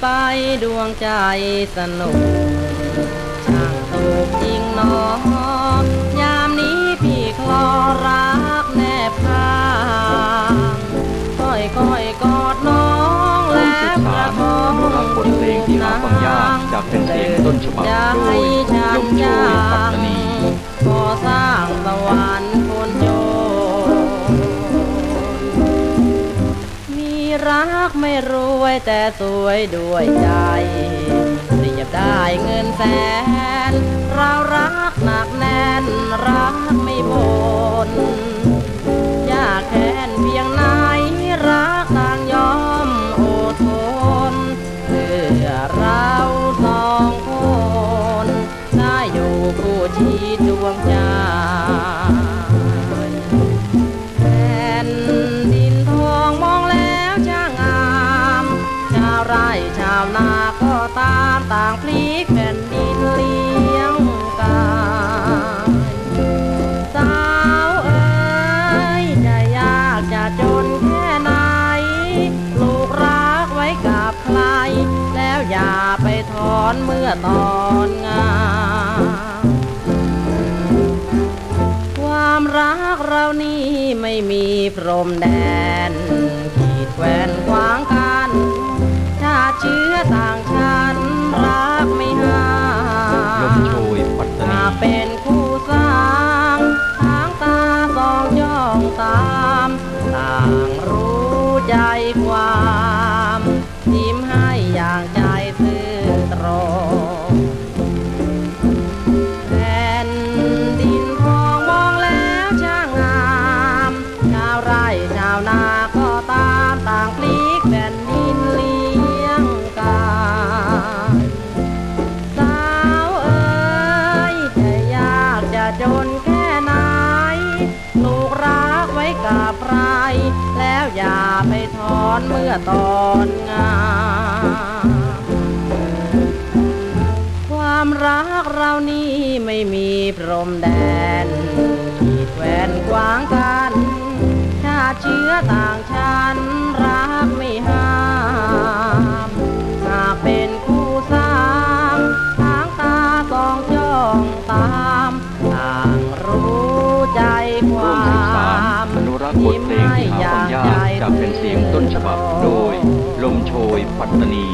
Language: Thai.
ดไปดวงใจสนุก ช่างถูกจริงหนอยามนี้พี่คลอรักแนบข้างก้อยก้อยกอดน้องร่วมแล้สืวบกสาระรทงอนุรักษ์บทเพลงที่หาฟังยากจากเป็นเสียงต้นฉบับจะโดให้ยฉันยมโช รักไม่รวยแต่สวยด้วยใจเรียบได้เงินแสน เรารักหนักแน่นรักไม่บนยากแค้นเพียงไหนรักต่างยอมอดทนเพื่อเราสองคน ได้อยู่คู่ชีดวงใจ ต่างพลิกแผ่นดินเลี้ยงกายสาวเอ๋ยจะยากจะจนแค่ไหน ลูกรักไว้กับใคร แล้วอย่าไปถอนเมื่อตอนงาความรักเรานี่ไม่มีพรมแดนขีดแควนขวางกันชาติเชื้อต่างาวนาก็ตามต่างพลิกแผ่นดินเลี้ยงกายสาวเอ๋ยจะยากจะจนแค่ไหนลูกรักไว้กับใครแล้วอย่าไปถอนเมื่อตอนงาความรักเรานี่ไม่มีพรมแดนขีดแควนขวางกัน เชื้อต่างชั้นรักไม่ห้ามหากเป็นคู่สร้างทางตาสองจ้องตามต่างรู้ใจความมอนุรักษ์บทเพลงที่หาฟังยากจากเป็นเสียงต้นฉบับโดย ลมโชยปัตตานี